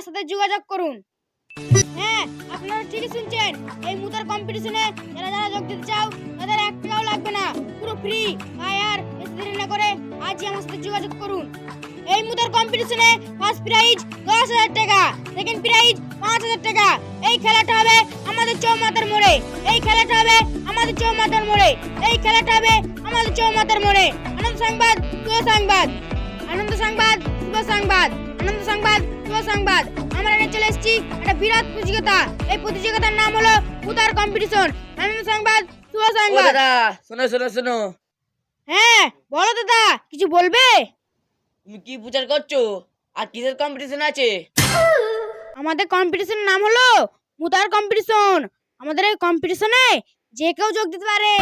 আমার সাথে যোগাযোগ করুন। হ্যাঁ আপনারা ঠিকই শুনছেন। এই মুতার কম্পিটিশনে যারা যারা যোগ দিতে চাও, তাদের এক টাকাও লাগবে না। পুরো ফ্রি ভাই আর বেশি দেরি না করে আজই আমার সাথে যোগাযোগ করুন। এই মুতার কম্পিটিশনে ফার্স্ট প্রাইজ দশ হাজার টাকা সেকেন্ড প্রাইজ পাঁচ হাজার টাকা। এই খেলাটা হবে আমাদের চৌমাতার মোড়ে। এই খেলাটা হবে আমাদের চৌমাতার মোড়ে। এই খেলাটা হবে আমাদের চৌমাতার মোড়ে। আনন্দ সংবাদ, শুভ সংবাদ। আনন্দ সংবাদ, শুভ সংবাদ। আনন্দ সংবাদ শুভ সংবাদ। আমরা এনে চলে এসেছি একটা বিরাট প্রতিযোগিতা। এই প্রতিযোগিতার নাম হলো উতার কম্পিটিশন আনন্দ সংবাদ? শুভ সংবাদ। দাদা শোনো শোনো শোনো। হ্যাঁ বলো দাদা কিছু বলবে? তুমি কি প্রচার করছ? আর কিসের কম্পিটিশন আছে? আমাদের কম্পিটিশনের নাম হলো মুতার কম্পিটিশন আমাদের এই কম্পিটিশনে যে কেউ যোগ দিতে পারে।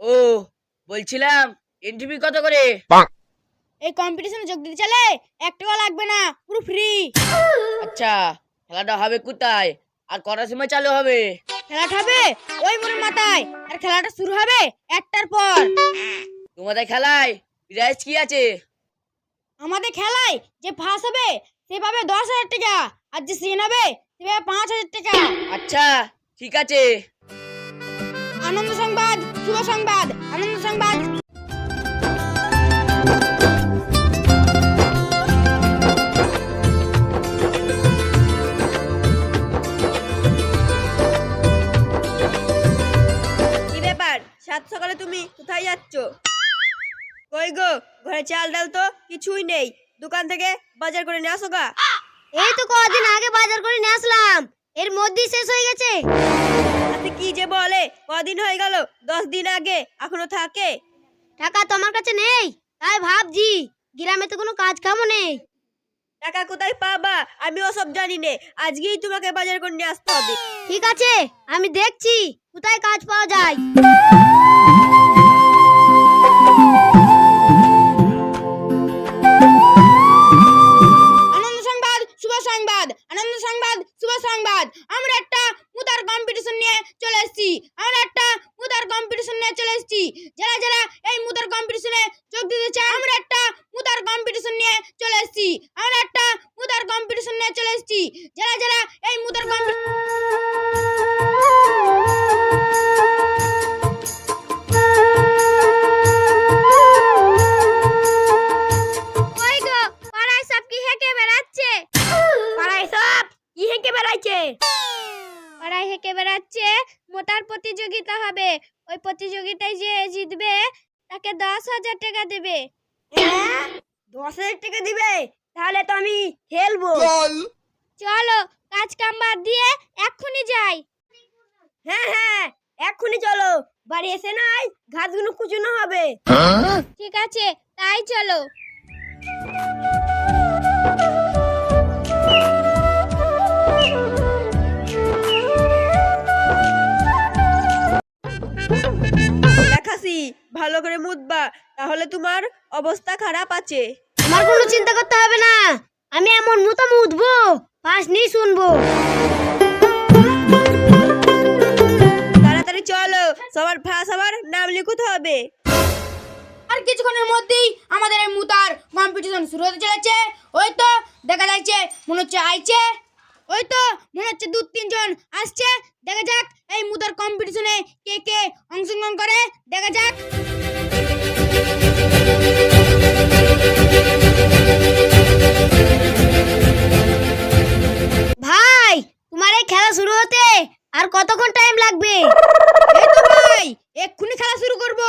ও বলছিলাম এন্ট্রি কত করে? এই কম্পিটিশনে যোগ দিতে চাইলে এক টাকা লাগবে না পুরো ফ্রি আচ্ছা খেলাটা হবে কোথায়? আর কটার সময় চালু হবে? খেলাটা হবে ওই মনের মাথায়। আর খেলাটা শুরু হবে একটার পর। তোমাদের খেলায় প্রাইজ কি আছে? আমাদের খেলায় যে ফার্স্ট হবে সে পাবে দশ হাজার টাকা। আর যে সেকেন্ড হবে সে পাবে পাঁচ হাজার টাকা। আচ্ছা ঠিক আছে। আনন্দ সংবাদ শুভ সংবাদ আনন্দ সংবাদ। সাত সকালে তুমি কোথায় যাচ্ছ? কই গো ঘরে চাল ডাল তো কিছুই নেই। দোকান থেকে বাজার করে নিয়ে আসো গা। এই তো কদিন আগে বাজার করে নিয়ে আসলাম। এর মধ্যেই শেষ হয়ে গেছে। আপনি কি যে বলে? কদিন হয়ে গেল দশ দিন আগে এখনও থাকে? টাকা তো আমার কাছে নেই তাই ভাবছি গ্রামে তো কোনো কাজ কামও নেই। টাকা কোথায় পাবা? আমি ওসব জানি নে। আজকেই তোমাকে বাজার করে নিয়ে আসতে হবে। ঠিক আছে, আমি দেখছি কোথায় কাজ পাওয়া যায়। আনন্দ সংবাদ, শুভ সংবাদ। আমরা একটা মুদার কম্পিটিশন নিয়ে চলে এসেছি। আমরা একটা মুদার কম্পিটিশন নিয়ে চলে এসেছি। যারা যারা এই মুদার কম্পিটিশনে যোগ দিতে চায় আমরা একটা মুদার কম্পিটিশন নিয়ে চলে এসেছি। আমরা একটা মুদার কম্পিটিশন নিয়ে চলে এসেছি। যারা যারা এই মুদার কম্পিটিশন হেঁকে বেড়াচ্ছে মোটার প্রতিযোগিতা হবে। ওই প্রতিযোগিতায় যে জিতবে তাকে দশ হাজার টাকা দেবে। হ্যাঁ? দশ হাজার টাকা দিবে? তাহলে তো আমি খেলব। চলো। কাজ কাম বাদ দিয়ে এক্ষুনি যাই। হ্যাঁ হ্যাঁ এক্ষুনি চলো। বাড়ি এসে নাই ঘাসগুলো কুচুনো হবে। ঠিক আছে তাই চলো। ভালো করে মুদবা তাহলে তোমার অবস্থা খারাপ আছে। আমার কোনো চিন্তা করতে হবে না। আমি এমন মুতাম উঠবো পাশ নিয়ে শুনব। তাড়াতাড়ি চলো সবার ফাঁস আবার নাম লিখতে হবে। আর কিছুক্ষণের মধ্যেই আমাদের এই মুতার কম্পিটিশন শুরু হতে চলেছে। ওই তো দেখা যাচ্ছে মনে হচ্ছে আইছে। ওই তো মনে হচ্ছে দু তিনজন আসছে। দেখা যাক এই মুতার কম্পিটিশনে কে করে দেখা যাক। ভাই তোমার এই খেলা শুরু হতে আর কতক্ষণ টাইম লাগবে? এই তো ভাই এক্ষুনি খেলা শুরু করব।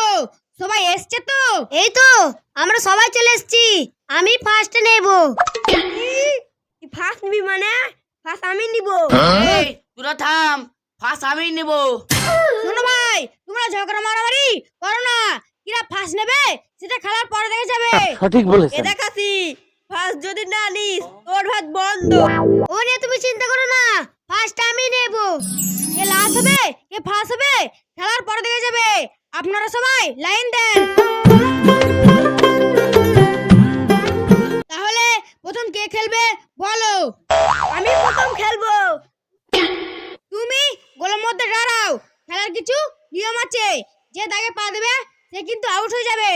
সবাই এসছে তো? এই তো আমরা সবাই চলে এসেছি। আমি ফার্স্টে নেব। ফার্স্ট নিবি মানে? ফার্স্ট আমি নিব। এই তোরা থাম ফার্স্ট আমি নেব। শোনো ভাই তোমরা ঝগড়া মারামারি করো না। কিরা ফার্স্ট নেবে সেটা খেলার পরে দেখা যাবে। সঠিক এ দেখাসি ফার্স্ট যদি না নিস তোর ভাত বন্ধ। ও নিয়ে তুমি চিন্তা করো না ফার্স্ট আমি নেব। কে লাস্ট হবে কে ফার্স্ট হবে খেলার পরে দেখা যাবে। আপনারা সবাই লাইন দেন। তাহলে প্রথম কে খেলবে বলো। আমি প্রথম খেলব। তুমি গোলের মধ্যে দাঁড়াও। খেলার কিছু নিয়ম আছে যে দাগে পা দেবে সে কিন্তু আউট হয়ে যাবে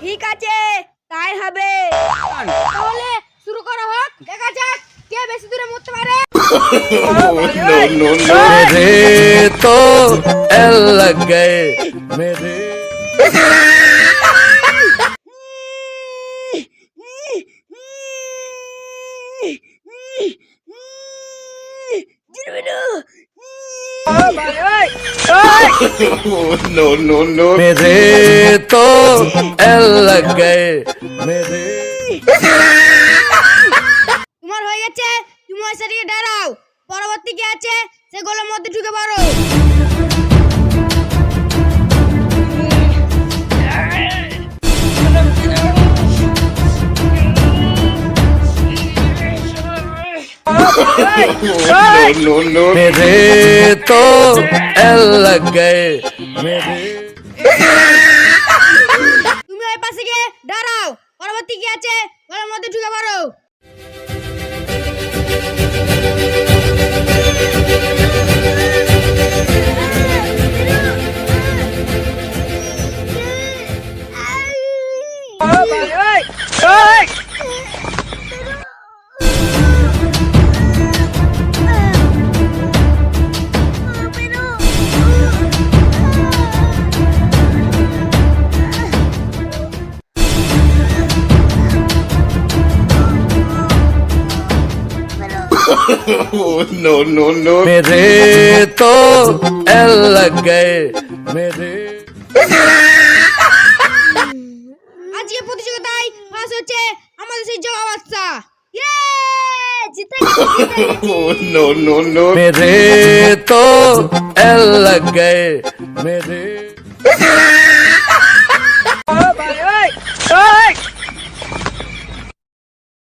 ঠিক আছে তাই হবে তাহলে শুরু করা হোক দেখা যাক কে বেশি দূরে মরতে পারে मेरे तो एल लग गए मेरे मेरे तो एल लग गए मेरे তোমার হয়ে গেছে তুমি ওই সাইডে দাঁড়াও পরবর্তী কে আছে সে গোলের মধ্যে ঢুকে পারো मेरे तो एल लग गए मेरे তুমি ওই পাশে গিয়ে দাঁড়াও পরবর্তী কি আছে গোলের মধ্যে ঢুকে পারো मेरे तो एल लग गए मेरे আজকে প্রতিযোগিতায় পাস হচ্ছে আমাদের সেই জগা বাচ্চা ইয়ে জিতে গেছি मेरे तो एल लग गए मेरे